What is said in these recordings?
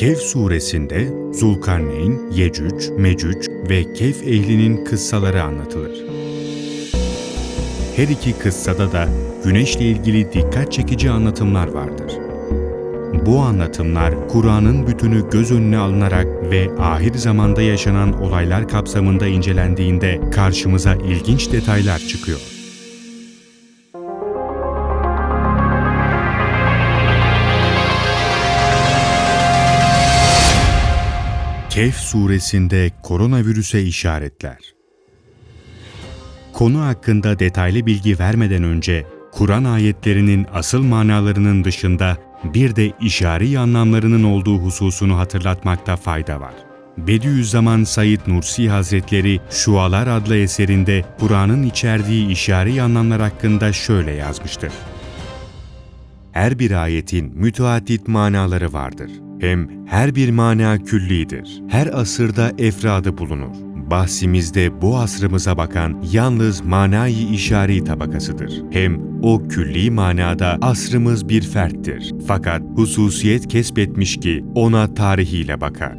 Kehf suresinde Zulkarneyn, Yecüc, Mecüc ve Kehf ehlinin kıssaları anlatılır. Her iki kıssada da güneşle ilgili dikkat çekici anlatımlar vardır. Bu anlatımlar Kur'an'ın bütünü göz önüne alınarak ve ahir zamanda yaşanan olaylar kapsamında incelendiğinde karşımıza ilginç detaylar çıkıyor. Kehf suresinde koronavirüse işaretler. Konu hakkında detaylı bilgi vermeden önce Kur'an ayetlerinin asıl manalarının dışında bir de işari anlamlarının olduğu hususunu hatırlatmakta fayda var. Bediüzzaman Said Nursi Hazretleri Şualar adlı eserinde Kur'an'ın içerdiği işari anlamlar hakkında şöyle yazmıştır. Her bir ayetin müteaddit manaları vardır. Hem her bir mana küllidir. Her asırda efradı bulunur. Bahsimizde bu asrımıza bakan yalnız manayı işari tabakasıdır. Hem o külli manada asrımız bir ferttir. Fakat hususiyet kesbetmiş ki ona tarihiyle bakar.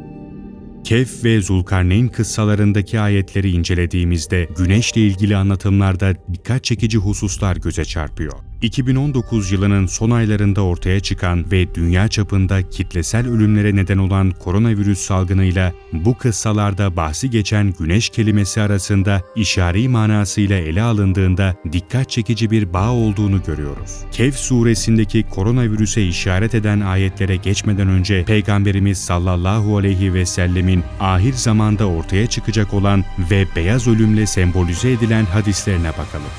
Kehf ve Zulkarneyn kıssalarındaki ayetleri incelediğimizde güneşle ilgili anlatımlarda dikkat çekici hususlar göze çarpıyor. 2019 yılının son aylarında ortaya çıkan ve dünya çapında kitlesel ölümlere neden olan koronavirüs salgınıyla bu kıssalarda bahsi geçen güneş kelimesi arasında işari manasıyla ele alındığında dikkat çekici bir bağ olduğunu görüyoruz. Kehf suresindeki koronavirüse işaret eden ayetlere geçmeden önce Peygamberimiz sallallahu aleyhi ve sellemin ahir zamanda ortaya çıkacak olan ve beyaz ölümle sembolize edilen hadislerine bakalım.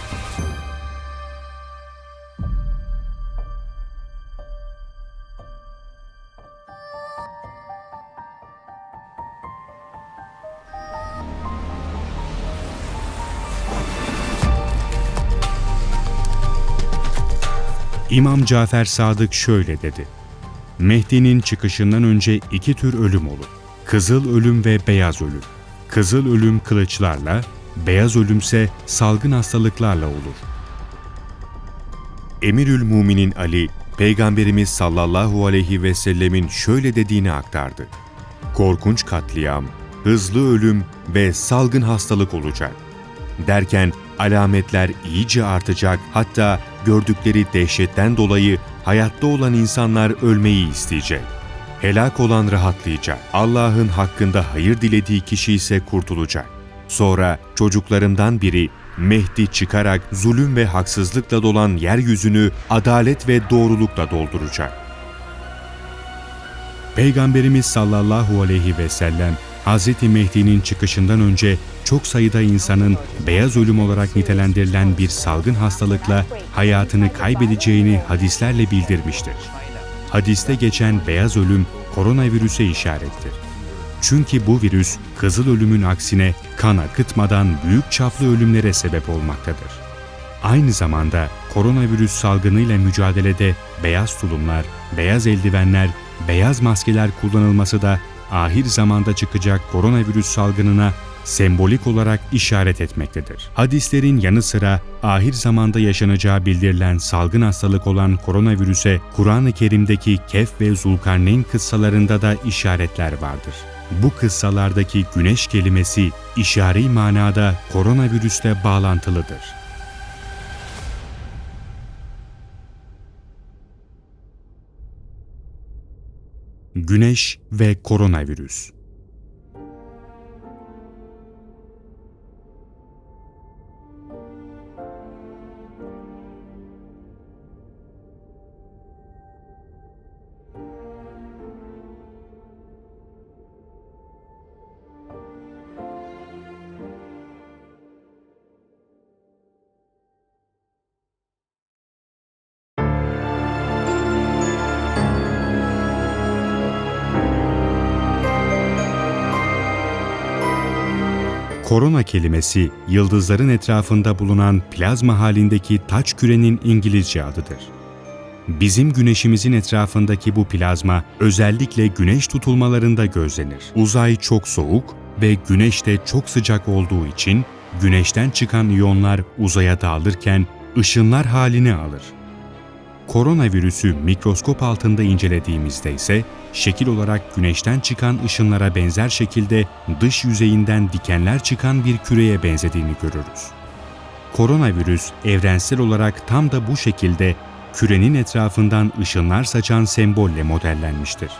İmam Cafer Sadık şöyle dedi. Mehdi'nin çıkışından önce iki tür ölüm olur. Kızıl ölüm ve beyaz ölüm. Kızıl ölüm kılıçlarla, beyaz ölümse salgın hastalıklarla olur. Emirül Muminin Ali, Peygamberimiz sallallahu aleyhi ve sellemin şöyle dediğini aktardı. Korkunç katliam, hızlı ölüm ve salgın hastalık olacak. Derken alametler iyice artacak hatta gördükleri dehşetten dolayı hayatta olan insanlar ölmeyi isteyecek. Helak olan rahatlayacak. Allah'ın hakkında hayır dilediği kişi ise kurtulacak. Sonra çocuklarından biri Mehdi çıkarak zulüm ve haksızlıkla dolan yeryüzünü adalet ve doğrulukla dolduracak. Peygamberimiz sallallahu aleyhi ve sellem Hz. Mehdi'nin çıkışından önce çok sayıda insanın beyaz ölüm olarak nitelendirilen bir salgın hastalıkla hayatını kaybedeceğini hadislerle bildirmiştir. Hadiste geçen beyaz ölüm koronavirüse işarettir. Çünkü bu virüs kızıl ölümün aksine kan akıtmadan büyük çaplı ölümlere sebep olmaktadır. Aynı zamanda koronavirüs salgınıyla mücadelede beyaz tulumlar, beyaz eldivenler, beyaz maskeler kullanılması da ahir zamanda çıkacak koronavirüs salgınına sembolik olarak işaret etmektedir. Hadislerin yanı sıra ahir zamanda yaşanacağı bildirilen salgın hastalık olan koronavirüse Kur'an-ı Kerim'deki Kehf ve Zulkarneyn kıssalarında da işaretler vardır. Bu kıssalardaki güneş kelimesi işari manada koronavirüsle bağlantılıdır. Güneş ve koronavirüs Korona kelimesi, yıldızların etrafında bulunan plazma halindeki taç kürenin İngilizce adıdır. Bizim güneşimizin etrafındaki bu plazma özellikle güneş tutulmalarında gözlenir. Uzay çok soğuk ve güneş de çok sıcak olduğu için güneşten çıkan iyonlar uzaya dağılırken ışınlar halini alır. Koronavirüsü mikroskop altında incelediğimizde ise şekil olarak güneşten çıkan ışınlara benzer şekilde dış yüzeyinden dikenler çıkan bir küreye benzediğini görürüz. Koronavirüs evrensel olarak tam da bu şekilde kürenin etrafından ışınlar saçan sembolle modellenmiştir.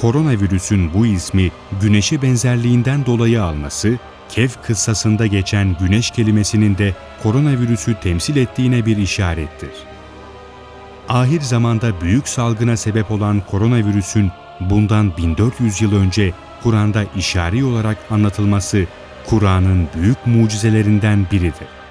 Koronavirüsün bu ismi güneşe benzerliğinden dolayı alması, Kehf kıssasında geçen güneş kelimesinin de koronavirüsü temsil ettiğine bir işarettir. Ahir zamanda büyük salgına sebep olan koronavirüsün bundan 1400 yıl önce Kur'an'da işari olarak anlatılması Kur'an'ın büyük mucizelerinden biridir.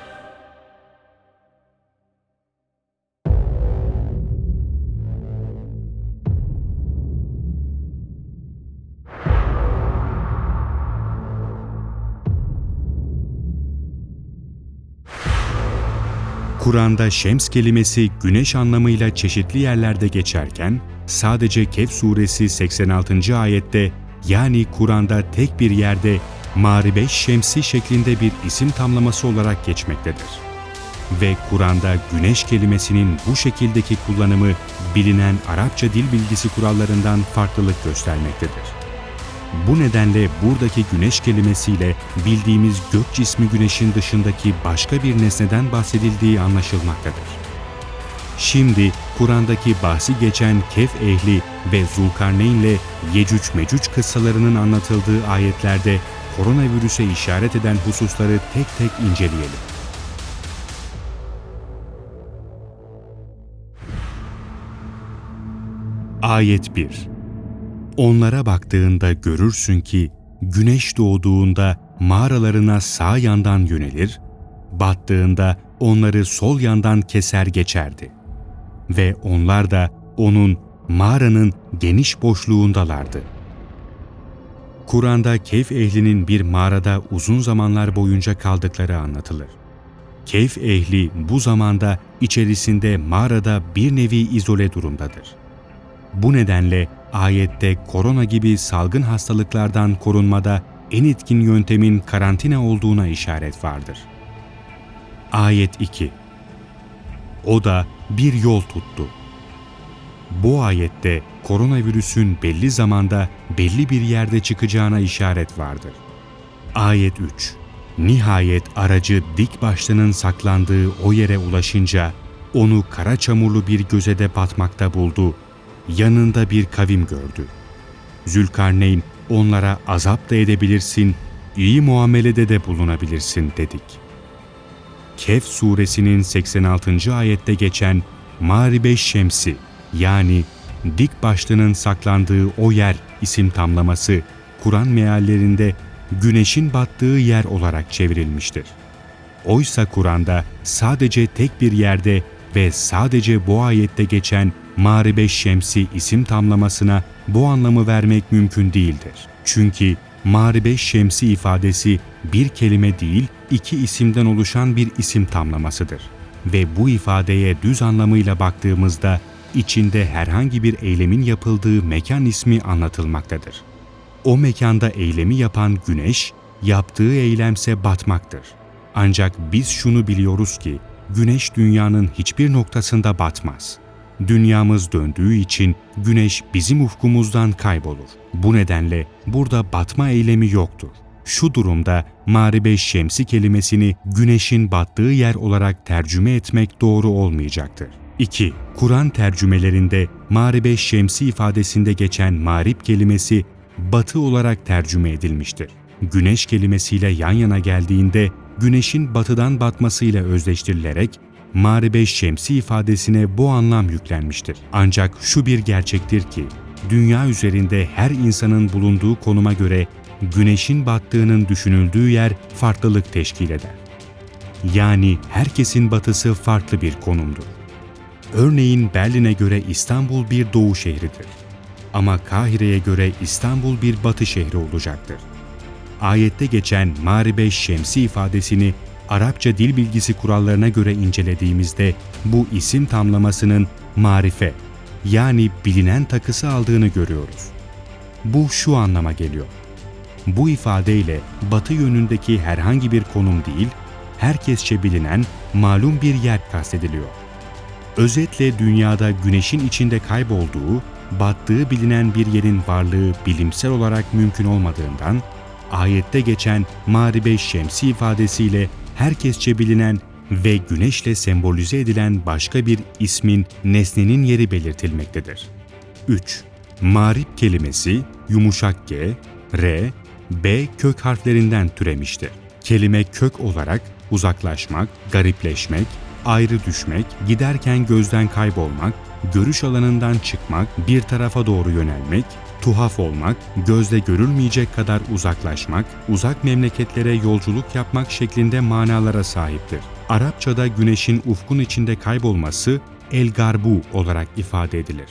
Kur'an'da şems kelimesi güneş anlamıyla çeşitli yerlerde geçerken, sadece Kehf suresi 86. ayette yani Kur'an'da tek bir yerde Maribeş Şemsi şeklinde bir isim tamlaması olarak geçmektedir. Ve Kur'an'da güneş kelimesinin bu şekildeki kullanımı bilinen Arapça dil bilgisi kurallarından farklılık göstermektedir. Bu nedenle buradaki güneş kelimesiyle bildiğimiz gök cismi güneşin dışındaki başka bir nesneden bahsedildiği anlaşılmaktadır. Şimdi Kur'an'daki bahsi geçen Kef ehli ve Zulkarneyn ile Yecüc Mecüc kıssalarının anlatıldığı ayetlerde koronavirüse işaret eden hususları tek tek inceleyelim. Ayet 1 Onlara baktığında görürsün ki güneş doğduğunda mağaralarına sağ yandan yönelir, battığında onları sol yandan keser geçerdi. Ve onlar da onun mağaranın geniş boşluğundalardı. Kur'an'da Keyf ehlinin bir mağarada uzun zamanlar boyunca kaldıkları anlatılır. Keyf ehli bu zamanda içerisinde mağarada bir nevi izole durumdadır. Bu nedenle ayette korona gibi salgın hastalıklardan korunmada en etkin yöntemin karantina olduğuna işaret vardır. Ayet 2 O da bir yol tuttu. Bu ayette koronavirüsün belli zamanda belli bir yerde çıkacağına işaret vardır. Ayet 3 Nihayet aracı dik başlının saklandığı o yere ulaşınca onu kara çamurlu bir gözede batmakta buldu yanında bir kavim gördü. Zülkarneyn onlara azap da edebilirsin, iyi muamelede de bulunabilirsin dedik. Kehf suresinin 86. ayette geçen Maribe Şemsi yani dik başlının saklandığı o yer isim tamlaması Kur'an meallerinde güneşin battığı yer olarak çevrilmiştir. Oysa Kur'an'da sadece tek bir yerde ve sadece bu ayette geçen Maribe Şemsi isim tamlamasına bu anlamı vermek mümkün değildir. Çünkü Maribe Şemsi ifadesi bir kelime değil, iki isimden oluşan bir isim tamlamasıdır. Ve bu ifadeye düz anlamıyla baktığımızda içinde herhangi bir eylemin yapıldığı mekan ismi anlatılmaktadır. O mekanda eylemi yapan güneş, yaptığı eylemse batmaktır. Ancak biz şunu biliyoruz ki, güneş dünyanın hiçbir noktasında batmaz. Dünyamız döndüğü için güneş bizim ufkumuzdan kaybolur. Bu nedenle burada batma eylemi yoktur. Şu durumda Maribe Şemsi kelimesini güneşin battığı yer olarak tercüme etmek doğru olmayacaktır. 2. Kur'an tercümelerinde Maribe Şemsi ifadesinde geçen marip kelimesi batı olarak tercüme edilmiştir. Güneş kelimesiyle yan yana geldiğinde güneşin batıdan batmasıyla özdeştirilerek Maribe Şemsi ifadesine bu anlam yüklenmiştir. Ancak şu bir gerçektir ki, dünya üzerinde her insanın bulunduğu konuma göre güneşin battığının düşünüldüğü yer farklılık teşkil eder. Yani herkesin batısı farklı bir konumdur. Örneğin Berlin'e göre İstanbul bir doğu şehridir. Ama Kahire'ye göre İstanbul bir batı şehri olacaktır. Ayette geçen Maribe Şemsi ifadesini Arapça dil bilgisi kurallarına göre incelediğimizde bu isim tamlamasının marife yani bilinen takısı aldığını görüyoruz. Bu şu anlama geliyor. Bu ifadeyle batı yönündeki herhangi bir konum değil, herkesçe bilinen malum bir yer kastediliyor. Özetle dünyada güneşin içinde kaybolduğu, battığı bilinen bir yerin varlığı bilimsel olarak mümkün olmadığından, ayette geçen Maribe Şemsi ifadesiyle herkesçe bilinen ve güneşle sembolize edilen başka bir ismin, nesnenin yeri belirtilmektedir. 3. Marip kelimesi yumuşak G, R, B kök harflerinden türemiştir. Kelime kök olarak uzaklaşmak, garipleşmek, ayrı düşmek, giderken gözden kaybolmak, görüş alanından çıkmak, bir tarafa doğru yönelmek, tuhaf olmak, gözle görülmeyecek kadar uzaklaşmak, uzak memleketlere yolculuk yapmak şeklinde manalara sahiptir. Arapçada güneşin ufkun içinde kaybolması el garbu olarak ifade edilir.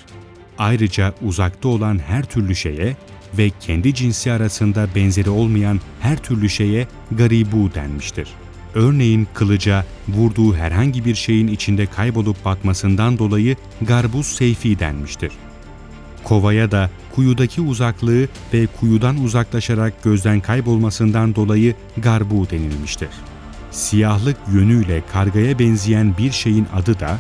Ayrıca uzakta olan her türlü şeye ve kendi cinsi arasında benzeri olmayan her türlü şeye garibu denmiştir. Örneğin kılıca vurduğu herhangi bir şeyin içinde kaybolup batmasından dolayı garbus seyfi denmiştir. Kovaya da kuyudaki uzaklığı ve kuyudan uzaklaşarak gözden kaybolmasından dolayı garbu denilmiştir. Siyahlık yönüyle kargaya benzeyen bir şeyin adı da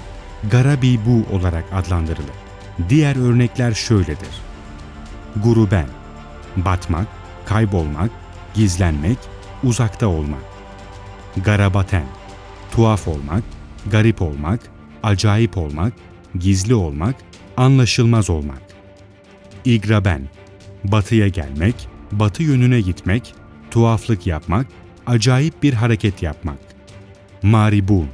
garabibu olarak adlandırılır. Diğer örnekler şöyledir. Guruben, batmak, kaybolmak, gizlenmek, uzakta olmak. Garabaten, tuhaf olmak, garip olmak, acayip olmak, gizli olmak, anlaşılmaz olmak. İgraben, batıya gelmek, batı yönüne gitmek, tuhaflık yapmak, acayip bir hareket yapmak. Maribun,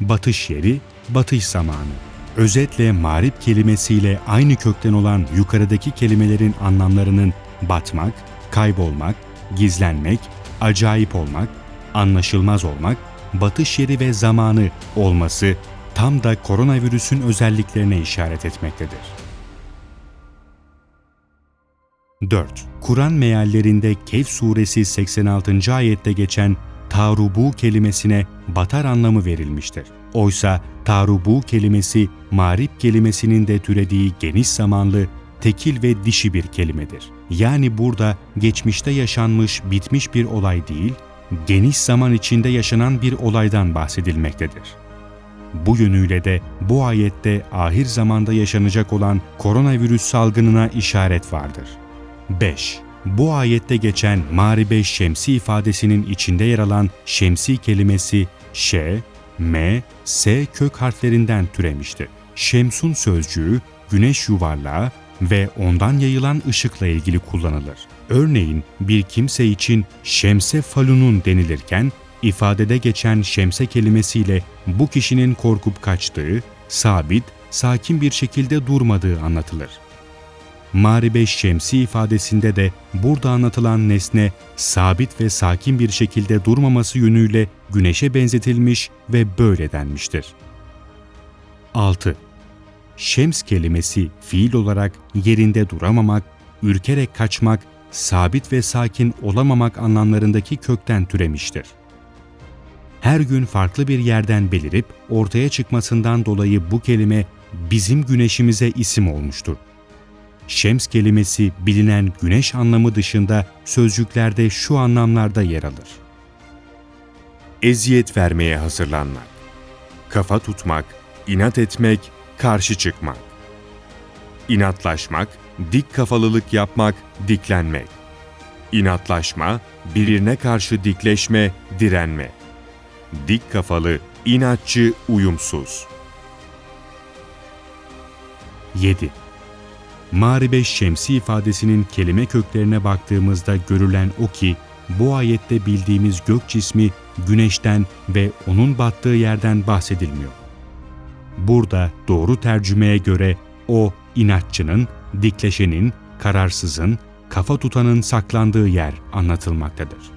batış yeri, batış zamanı. Özetle marip kelimesiyle aynı kökten olan yukarıdaki kelimelerin anlamlarının batmak, kaybolmak, gizlenmek, acayip olmak, anlaşılmaz olmak, batış yeri ve zamanı olması tam da koronavirüsün özelliklerine işaret etmektedir. 4. Kur'an meallerinde Kehf suresi 86. ayette geçen tarubu kelimesine batar anlamı verilmiştir. Oysa tarubu kelimesi marip kelimesinin de türediği geniş zamanlı, tekil ve dişi bir kelimedir. Yani burada geçmişte yaşanmış, bitmiş bir olay değil, geniş zaman içinde yaşanan bir olaydan bahsedilmektedir. Bu yönüyle de bu ayette ahir zamanda yaşanacak olan koronavirüs salgınına işaret vardır. 5. Bu ayette geçen Maribe Şemsi ifadesinin içinde yer alan Şemsi kelimesi Ş, M, S kök harflerinden türemiştir. Şemsun sözcüğü güneş yuvarlağı ve ondan yayılan ışıkla ilgili kullanılır. Örneğin bir kimse için şemse falunun denilirken ifadede geçen şemse kelimesiyle bu kişinin korkup kaçtığı, sabit, sakin bir şekilde durmadığı anlatılır. Maribe Şemsi ifadesinde de burada anlatılan nesne sabit ve sakin bir şekilde durmaması yönüyle güneşe benzetilmiş ve böyle denmiştir. 6. Şems kelimesi fiil olarak yerinde duramamak, ürkerek kaçmak, sabit ve sakin olamamak anlamlarındaki kökten türemiştir. Her gün farklı bir yerden belirip ortaya çıkmasından dolayı bu kelime bizim güneşimize isim olmuştur. Şems kelimesi bilinen güneş anlamı dışında sözcüklerde şu anlamlarda yer alır. Eziyet vermeye hazırlanmak, kafa tutmak, inat etmek, karşı çıkmak. İnatlaşmak, dik kafalılık yapmak, diklenmek. İnatlaşma, birine karşı dikleşme, direnme. Dik kafalı, inatçı, uyumsuz. 7. Maribe Şemsi ifadesinin kelime köklerine baktığımızda görülen o ki, bu ayette bildiğimiz gök cismi güneşten ve onun battığı yerden bahsedilmiyor. Burada doğru tercümeye göre o inatçının, dikleşenin, kararsızın, kafa tutanın saklandığı yer anlatılmaktadır.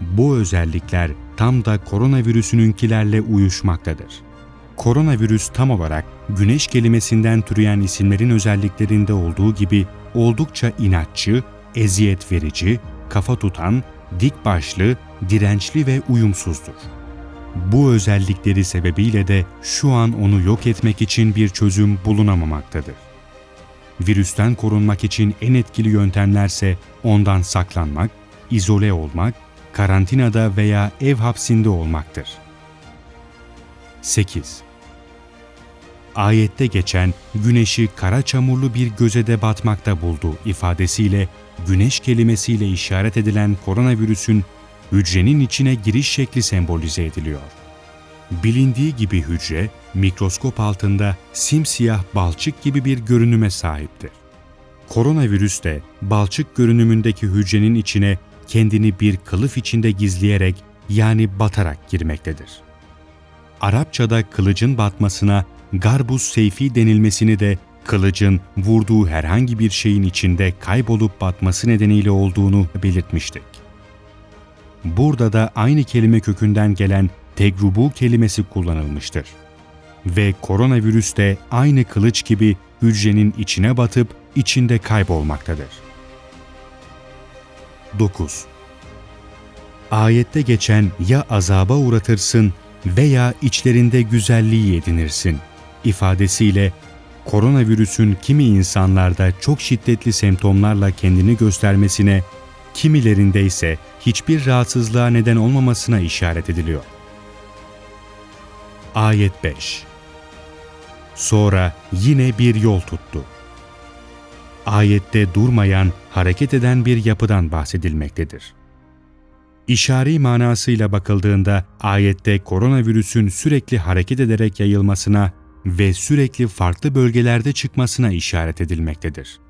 Bu özellikler tam da koronavirüsününkilerle uyuşmaktadır. Koronavirüs tam olarak güneş kelimesinden türeyen isimlerin özelliklerinde olduğu gibi oldukça inatçı, eziyet verici, kafa tutan, dik başlı, dirençli ve uyumsuzdur. Bu özellikleri sebebiyle de şu an onu yok etmek için bir çözüm bulunamamaktadır. Virüsten korunmak için en etkili yöntemlerse ondan saklanmak, izole olmak, karantinada veya ev hapsinde olmaktır. 8. ayette geçen güneşi kara çamurlu bir gözede batmakta buldu ifadesiyle güneş kelimesiyle işaret edilen koronavirüsün hücrenin içine giriş şekli sembolize ediliyor. Bilindiği gibi hücre, mikroskop altında simsiyah balçık gibi bir görünüme sahiptir. Koronavirüs de balçık görünümündeki hücrenin içine kendini bir kılıf içinde gizleyerek yani batarak girmektedir. Arapçada kılıcın batmasına garbus seyfi denilmesini de kılıcın vurduğu herhangi bir şeyin içinde kaybolup batması nedeniyle olduğunu belirtmiştik. Burada da aynı kelime kökünden gelen tegrubu kelimesi kullanılmıştır. Ve koronavirüs de aynı kılıç gibi hücrenin içine batıp içinde kaybolmaktadır. 9. Ayette geçen ya azaba uğratırsın veya içlerinde güzelliği edinirsin ifadesiyle koronavirüsün kimi insanlarda çok şiddetli semptomlarla kendini göstermesine, kimilerinde ise hiçbir rahatsızlığa neden olmamasına işaret ediliyor. Ayet 5 Sonra yine bir yol tuttu. Ayette durmayan, hareket eden bir yapıdan bahsedilmektedir. İşari manasıyla bakıldığında ayette koronavirüsün sürekli hareket ederek yayılmasına ve sürekli farklı bölgelerde çıkmasına işaret edilmektedir.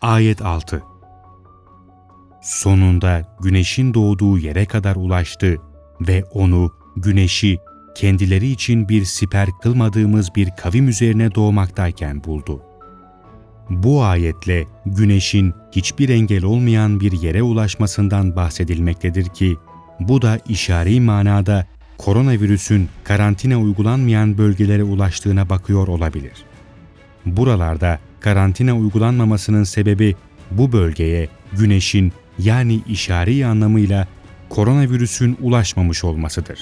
Ayet 6 Sonunda güneşin doğduğu yere kadar ulaştı ve onu, güneşi, kendileri için bir siper kılmadığımız bir kavim üzerine doğmaktayken buldu. Bu ayetle güneşin hiçbir engel olmayan bir yere ulaşmasından bahsedilmektedir ki, bu da işari manada koronavirüsün karantina uygulanmayan bölgelere ulaştığına bakıyor olabilir. Buralarda karantina uygulanmamasının sebebi bu bölgeye güneşin yani işari anlamıyla koronavirüsün ulaşmamış olmasıdır.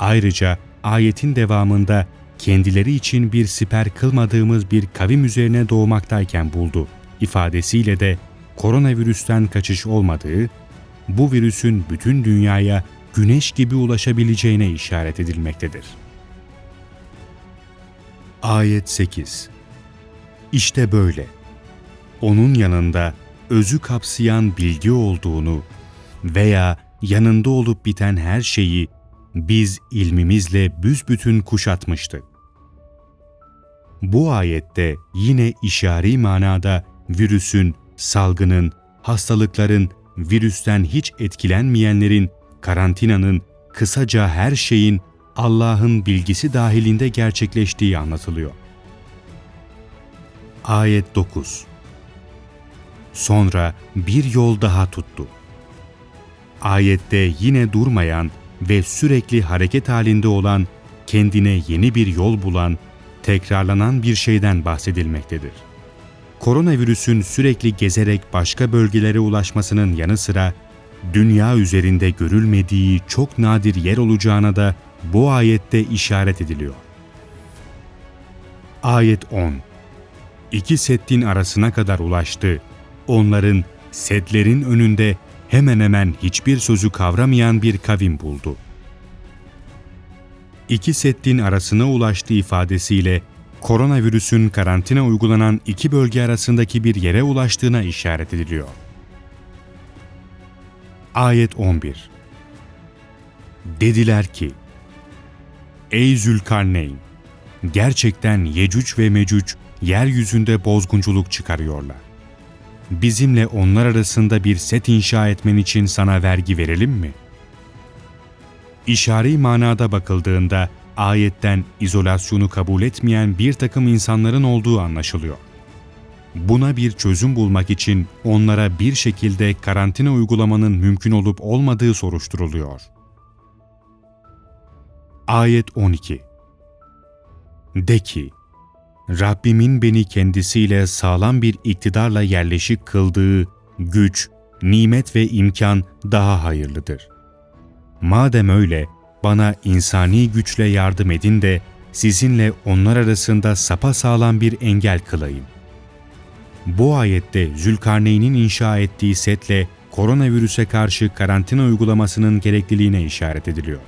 Ayrıca ayetin devamında kendileri için bir siper kılmadığımız bir kavim üzerine doğmaktayken buldu ifadesiyle de koronavirüsten kaçış olmadığı, bu virüsün bütün dünyaya güneş gibi ulaşabileceğine işaret edilmektedir. Ayet 8 İşte böyle. Onun yanında özü kapsayan bilgi olduğunu veya yanında olup biten her şeyi biz ilmimizle büsbütün kuşatmıştık. Bu ayette yine işari manada virüsün, salgının, hastalıkların, virüsten hiç etkilenmeyenlerin karantinanın, kısaca her şeyin Allah'ın bilgisi dahilinde gerçekleştiği anlatılıyor. Ayet 9 Sonra bir yol daha tuttu. Ayette yine durmayan ve sürekli hareket halinde olan, kendine yeni bir yol bulan, tekrarlanan bir şeyden bahsedilmektedir. Koronavirüsün sürekli gezerek başka bölgelere ulaşmasının yanı sıra dünya üzerinde görülmediği çok nadir yer olacağına da bu ayette işaret ediliyor. Ayet 10 İki settin arasına kadar ulaştı. Onların setlerin önünde hemen hemen hiçbir sözü kavramayan bir kavim buldu. İki settin arasına ulaştı ifadesiyle koronavirüsün karantina uygulanan iki bölge arasındaki bir yere ulaştığına işaret ediliyor. Ayet 11 Dediler ki, Ey Zülkarneyn! Gerçekten Yecüc ve Mecüc yeryüzünde bozgunculuk çıkarıyorlar. Bizimle onlar arasında bir set inşa etmen için sana vergi verelim mi? İşari manada bakıldığında ayetten izolasyonu kabul etmeyen bir takım insanların olduğu anlaşılıyor. Buna bir çözüm bulmak için onlara bir şekilde karantina uygulamanın mümkün olup olmadığı soruşturuluyor. Ayet 12 De ki, Rabbimin beni kendisiyle sağlam bir iktidarla yerleşik kıldığı güç, nimet ve imkan daha hayırlıdır. Madem öyle, bana insani güçle yardım edin de sizinle onlar arasında sapa sağlam bir engel kılayım. Bu ayette Zülkarneyn'in inşa ettiği setle koronavirüse karşı karantina uygulamasının gerekliliğine işaret ediliyor.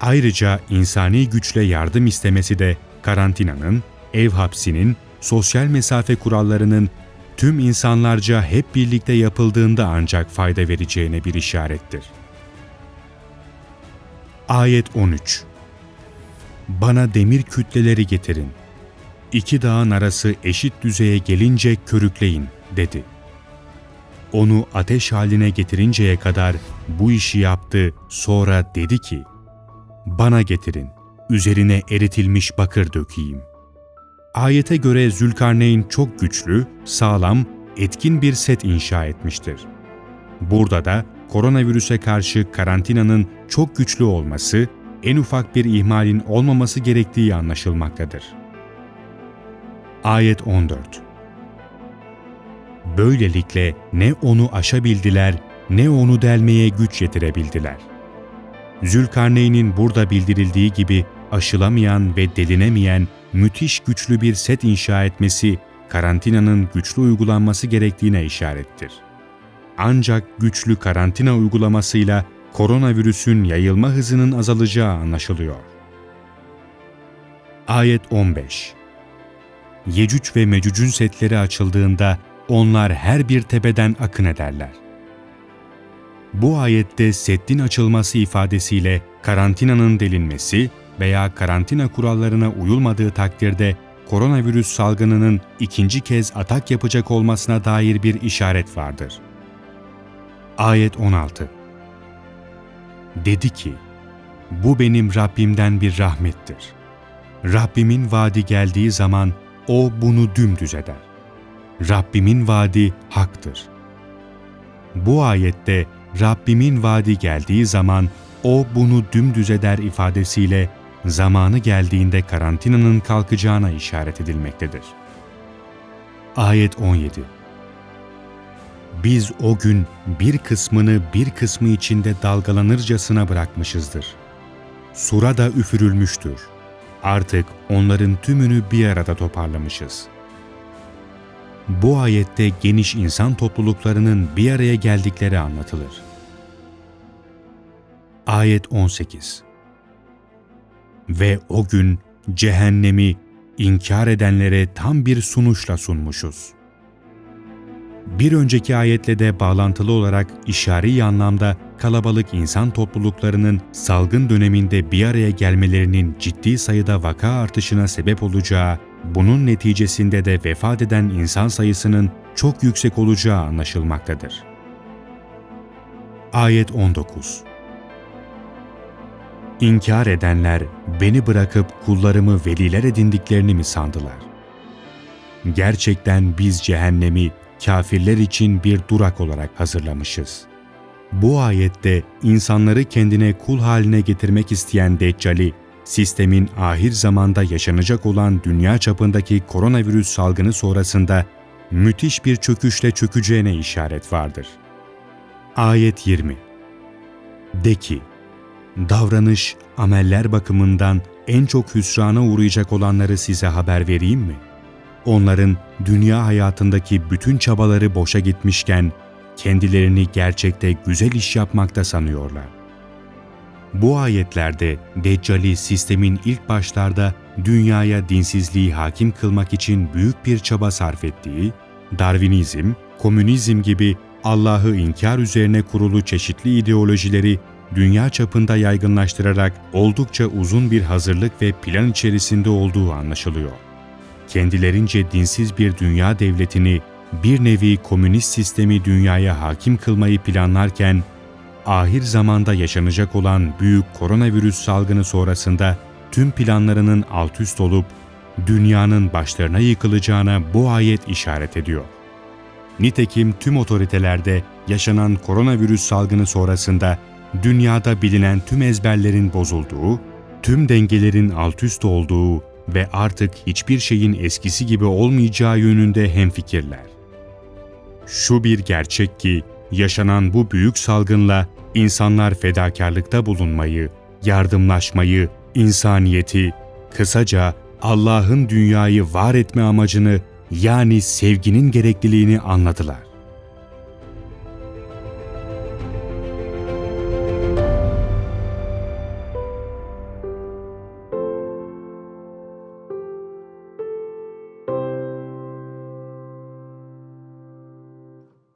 Ayrıca insani güçle yardım istemesi de karantinanın, ev hapsinin, sosyal mesafe kurallarının tüm insanlarca hep birlikte yapıldığında ancak fayda vereceğine bir işarettir. Ayet 13 Bana demir kütleleri getirin. İki dağın arası eşit düzeye gelince körükleyin, dedi. Onu ateş haline getirinceye kadar bu işi yaptı, sonra dedi ki, Bana getirin, üzerine eritilmiş bakır dökeyim. Ayete göre Zülkarneyn çok güçlü, sağlam, etkin bir set inşa etmiştir. Burada da koronavirüse karşı karantinanın çok güçlü olması, en ufak bir ihmalin olmaması gerektiği anlaşılmaktadır. Ayet 14 Böylelikle ne onu aşabildiler ne onu delmeye güç yetirebildiler. Zülkarneyn'in burada bildirildiği gibi aşılamayan ve delinemeyen müthiş güçlü bir set inşa etmesi karantinanın güçlü uygulanması gerektiğine işarettir. Ancak güçlü karantina uygulamasıyla koronavirüsün yayılma hızının azalacağı anlaşılıyor. Ayet 15 Yecüc ve Mecüc'ün setleri açıldığında onlar her bir tepeden akın ederler. Bu ayette seddin açılması ifadesiyle karantinanın delinmesi veya karantina kurallarına uyulmadığı takdirde koronavirüs salgınının ikinci kez atak yapacak olmasına dair bir işaret vardır. Ayet 16 Dedi ki, bu benim Rabbimden bir rahmettir. Rabbimin vaadi geldiği zaman o bunu dümdüz eder. Rabbimin vaadi haktır. Bu ayette Rabbimin vaadi geldiği zaman o bunu dümdüz eder ifadesiyle zamanı geldiğinde karantinanın kalkacağına işaret edilmektedir. Ayet 17 Biz o gün bir kısmını bir kısmı içinde dalgalanırcasına bırakmışızdır. Sura da üfürülmüştür. Artık onların tümünü bir arada toparlamışız. Bu ayette geniş insan topluluklarının bir araya geldikleri anlatılır. Ayet 18 Ve o gün cehennemi inkar edenlere tam bir sunuşla sunmuşuz. Bir önceki ayetle de bağlantılı olarak işari anlamda kalabalık insan topluluklarının salgın döneminde bir araya gelmelerinin ciddi sayıda vaka artışına sebep olacağı, bunun neticesinde de vefat eden insan sayısının çok yüksek olacağı anlaşılmaktadır. Ayet 19 İnkar edenler beni bırakıp kullarımı veliler edindiklerini mi sandılar? Gerçekten biz cehennemi kafirler için bir durak olarak hazırlamışız. Bu ayette insanları kendine kul haline getirmek isteyen Deccali, sistemin ahir zamanda yaşanacak olan dünya çapındaki koronavirüs salgını sonrasında müthiş bir çöküşle çökeceğine işaret vardır. Ayet 20 De ki, davranış, ameller bakımından en çok hüsrana uğrayacak olanları size haber vereyim mi? Onların dünya hayatındaki bütün çabaları boşa gitmişken, kendilerini gerçekte güzel iş yapmakta sanıyorlar. Bu ayetlerde Deccali sistemin ilk başlarda dünyaya dinsizliği hakim kılmak için büyük bir çaba sarf ettiği, Darwinizm, komünizm gibi Allah'ı inkar üzerine kurulu çeşitli ideolojileri dünya çapında yaygınlaştırarak oldukça uzun bir hazırlık ve plan içerisinde olduğu anlaşılıyor. Kendilerince dinsiz bir dünya devletini bir nevi komünist sistemi dünyaya hakim kılmayı planlarken, ahir zamanda yaşanacak olan büyük koronavirüs salgını sonrasında tüm planlarının alt üst olup dünyanın başlarına yıkılacağına bu ayet işaret ediyor. Nitekim tüm otoritelerde yaşanan koronavirüs salgını sonrasında dünyada bilinen tüm ezberlerin bozulduğu, tüm dengelerin alt üst olduğu ve artık hiçbir şeyin eskisi gibi olmayacağı yönünde hemfikirler. Şu bir gerçek ki, yaşanan bu büyük salgınla insanlar fedakarlıkta bulunmayı, yardımlaşmayı, insaniyeti, kısaca Allah'ın dünyayı var etme amacını yani sevginin gerekliliğini anladılar.